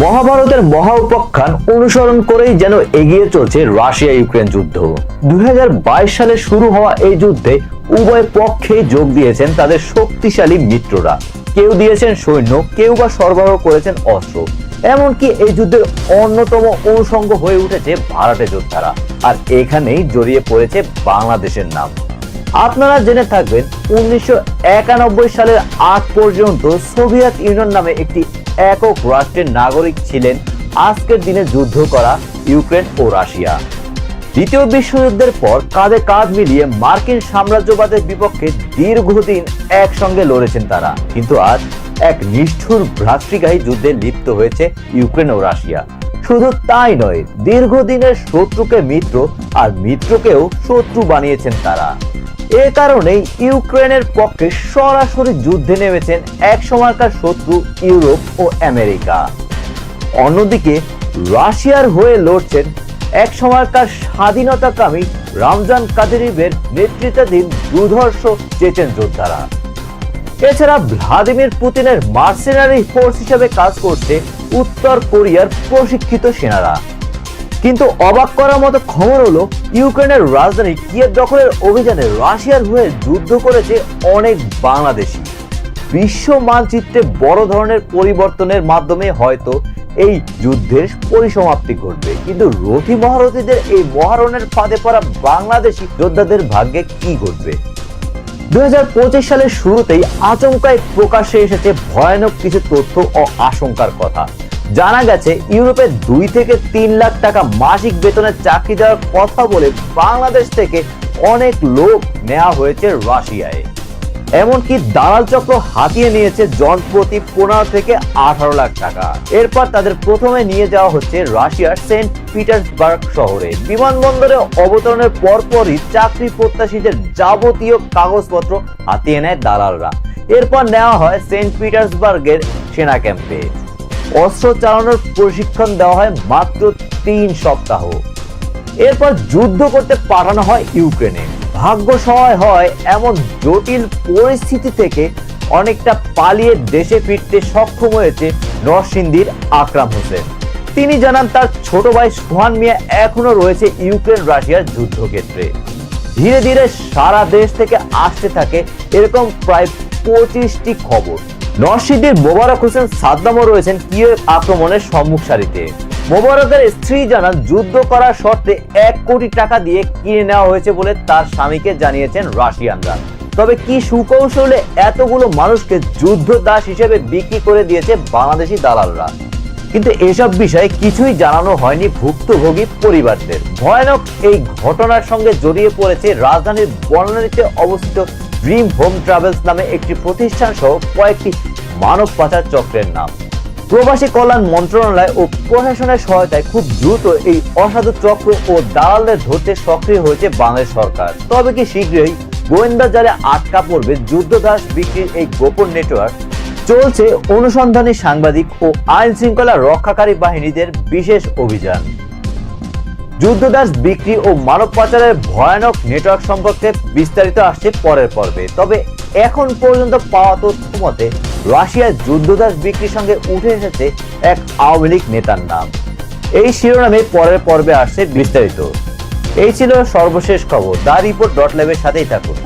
মহাভারতের মহা উপাখ্যান অনুসরণ করেই যেন এগিয়ে চলছে রাশিয়া ইউক্রেন যুদ্ধ। দুই সালে শুরু হওয়া এই যুদ্ধে উভয় পক্ষেই যোগ দিয়েছেন তাদের শক্তিশালী মিত্ররা। কেউ দিয়েছেন সৈন্য, কেউ বা সরবরাহ করেছেন অস্ত্র। এমনকি এই যুদ্ধের অন্যতম অনুষঙ্গ হয়ে উঠেছে ভারতের যোদ্ধারা। আর এখানেই জড়িয়ে পড়েছে বাংলাদেশের নাম। আপনারা জেনে থাকবেন, উনিশশো একানব্বই সালের আগ পর্যন্ত সোভিয়েত ইউনিয়ন নামে একটি একক রাষ্ট্রের নাগরিক ছিলেন আজকের দিনে যুদ্ধ করা ইউক্রেন ও রাশিয়া। দ্বিতীয় বিশ্বযুদ্ধের পর কাঁধে কাঁধ মিলিয়ে মার্কিন সাম্রাজ্যবাদের বিপক্ষে দীর্ঘদিন একসঙ্গে লড়েছেন তারা। কিন্তু আজ এক নিষ্ঠুর ভ্রাতৃগাহী যুদ্ধে লিপ্ত হয়েছে ইউক্রেন ও রাশিয়া। শুধু তাই নয়, দীর্ঘদিনের শত্রুকে মিত্র আর মিত্রকেও শত্রু বানিয়েছেন তারা। এ কারণেই ইউক্রেনের পক্ষে সরাসরি যুদ্ধে নেমেছেন এক সময়কার শত্রু ইউরোপ ও আমেরিকা। অন্যদিকে রাশিয়ার হয়ে লড়ছেন এক সময়কার স্বাধীনতাকামী রমজান কাদিরিভের নেতৃত্বাধীন দুর্ধর্ষ চেচেন যোদ্ধারা। এছাড়া ভ্লাদিমির পুতিনের মার্সেনারি ফোর্স হিসেবে কাজ করছে উত্তর কোরিয়ার প্রশিক্ষিত সেনারা। কিন্তু অবাক করার মতো খবর হলো, ইউক্রেনের রাজধানী কিয়েভ দখলের অভিযানে রাশিয়ার হয়ে যুদ্ধ করেছে অনেক বাংলাদেশি। বিশ্ব মানচিত্রে বড় ধরনের পরিবর্তনের মাধ্যমে হয়তো এই যুদ্ধের পরিসমাপ্তি ঘটবে। কিন্তু রথী মহারথীদের এই মহারণের ফাঁদে পড়া বাংলাদেশি যোদ্ধাদের ভাগ্যে কি ঘটবে? দুই হাজার পঁচিশ সালের শুরুতেই আচমকায় প্রকাশ্যে এসেছে ভয়ানক কিছু তথ্য ও আশঙ্কার কথা। জানা গেছে, ইউরোপে দুই থেকে তিন লাখ টাকা মাসিক বেতনের চাকরি দেওয়ার কথা বলে বাংলাদেশ থেকে অনেক লোক নেওয়া হয়েছে রাশিয়ায়। এমনকি দালাল চক্র হাতিয়ে নিয়েছে জন প্রতি পনেরো থেকে আঠারো লাখ টাকা। এরপর তাদের প্রথমে নিয়ে যাওয়া হচ্ছে রাশিয়ার সেন্ট পিটার্সবার্গ শহরে। বিমানবন্দরে অবতরণের পরপরই চাকরি প্রত্যাশীদের যাবতীয় কাগজপত্র হাতিয়ে নেয় দালালরা। এরপর নেওয়া হয় সেন্ট পিটার্সবার্গের সেনা ক্যাম্পে। অস্ত্র চালানোর প্রশিক্ষণ দেওয়া হয় মাত্র তিন সপ্তাহ। এরপর যুদ্ধ করতে পাঠানো হয় ইউক্রেনে। ভাগ্য সহায় হয় এমন জটিল পরিস্থিতি থেকে অনেকটা পালিয়ে দেশে ফিরতে সক্ষম হয়েছে নরসিংদীর আকরাম হোসেন। তিনি জানান, তার ছোট ভাই সুহান মিয়া এখনও রয়েছে ইউক্রেন রাশিয়ার যুদ্ধক্ষেত্রে। ধীরে ধীরে সারা দেশ থেকে আসতে থাকে এরকম প্রায় পঁচিশটি খবর। নরসিংদীর মোবারক হোসেন সাদ্দামও রয়েছেন কিয়েভ আক্রমণের সম্মুখ সারিতে। মোবারকের স্ত্রী জানান, যুদ্ধ করার শর্তে এক কোটি টাকা দিয়ে কিনে নেওয়া হয়েছে বলে তার স্বামীকে জানিয়েছেন রাশিয়ানরা। তবে কি সুকৌশলে এতগুলো মানুষকে যুদ্ধ দাস হিসেবে বিক্রি করে দিয়েছে বাংলাদেশি দালালরা? কিন্তু এসব বিষয়ে কিছুই জানানো হয়নি ভুক্তভোগী পরিবারদের। ভয়ানক এই ঘটনার সঙ্গে জড়িয়ে পড়েছে রাজধানীর বর্ণালীতে অবস্থিত ড্রিম হোম ট্রাভেলস নামে একটি প্রতিষ্ঠান সহ কয়েকটি মানব পাচার চক্রের নাম। প্রবাসী কল্যাণ মন্ত্রণালয় ও প্রশাসনের সহায়তায় খুব দ্রুত এই অসাধু চক্র ও দালালদের ধরতে সক্রিয় হয়েছে বাংলাদেশ সরকার। তবে কি শীঘ্রই গোয়েন্দা জালে আটকা পড়বে যুদ্ধদাস বিক্রির এই গোপন নেটওয়ার্ক? চলছে অনুসন্ধানী সাংবাদিক ও আইন শৃঙ্খলা রক্ষাকারী বাহিনীদের বিশেষ অভিযান। যুদ্ধদাস, বিক্রি ও মানব পাচারের ভয়ানক নেটওয়ার্ক সম্পর্কে বিস্তারিত আসছে পরের পর্বে। তবে এখন পর্যন্ত পাওয়া তথ্য মতে, রাশিয়ার যুদ্ধদাস বিক্রির সঙ্গে উঠে এসেছে এক আওয়ামী লীগ নেতার নাম। এই শিরোনামে পরের পর্বে আসছে বিস্তারিত। এই ছিল সর্বশেষ খবর। দা রিপোর্ট ডট ল্যাবের সাথেই থাকুন।